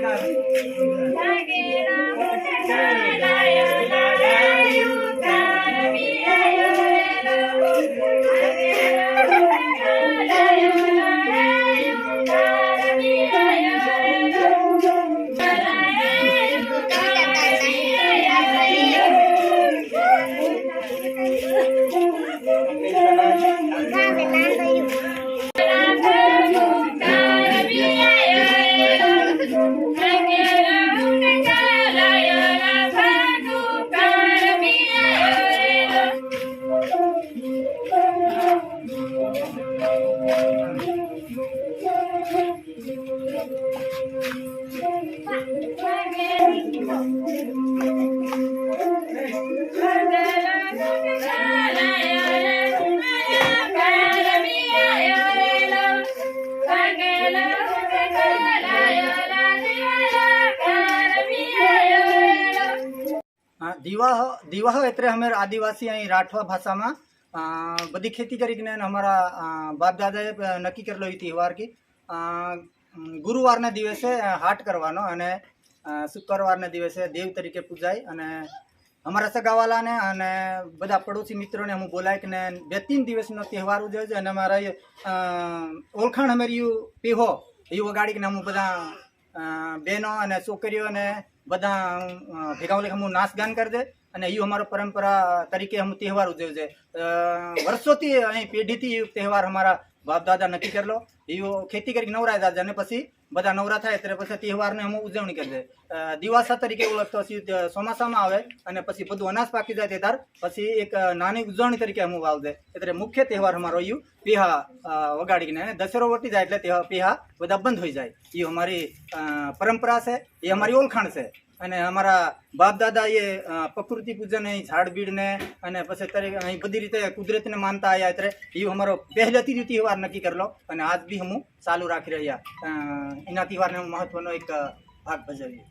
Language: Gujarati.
Thank you. દિવાહ દિવાહ એટલે અમે આદિવાસી અહીં રાઠવા ભાષામાં બધી ખેતી કરીને અમારા બાપ દાદાએ નક્કી કરેલો એ તહેવાર કે ગુરુવારના દિવસે હાટ કરવાનો અને શુક્રવારના દિવસે દેવ તરીકે પૂજાય અને અમારા સગાવાલાને અને બધા પડોશી મિત્રોને હું બોલાય ને બે ત્રણ દિવસનો તહેવાર ઉજવે છે અને અમારા ઓળખાણ અ, ઓળખાણ અમારી પેહો એ વગાડીને હું બધા બહેનો અને છોકરીઓને બધા ભેગા લઈ હું નાચ ગાન કરી દે અને એ અમારો પરંપરા તરીકે અમે તહેવાર ઉજવે છે. વર્ષોથી અહીં પેઢીથી તહેવાર અમારા બાપ દાદા નક્કી કરેલો એઓ ખેતી કરી નવરા દાદા અને પછી બધા નવરા થાય ત્યારે પછી તહેવારને અમે ઉજવણી કરી દે. દિવાસા તરીકે ઓળખતો પછી ચોમાસામાં આવે અને પછી બધું અનાજ પાકી જાય તે ત્યાર પછી એક નાની ઉજવણી તરીકે અમે વાવ દે. એટલે મુખ્ય તહેવાર અમારો યુ પેહા વગાડીને. દશેરો વટી જાય એટલે પેહા બધા બંધ હોઈ જાય. એ અમારી પરંપરા છે, એ અમારી ઓળખાણ છે. અને અમારા બાપ દાદા એ પ્રકૃતિ પૂજન અહીં ઝાડ બીડને અને પછી તરીકે અહીં બધી રીતે કુદરતને માનતા આવ્યા એટલે એ અમારો પહેલેથી જ તહેવાર નક્કી કરેલો અને આજ બી હું ચાલુ રાખી રહ્યા. એના તહેવારને મહત્વનો એક ભાગ ભજવીએ.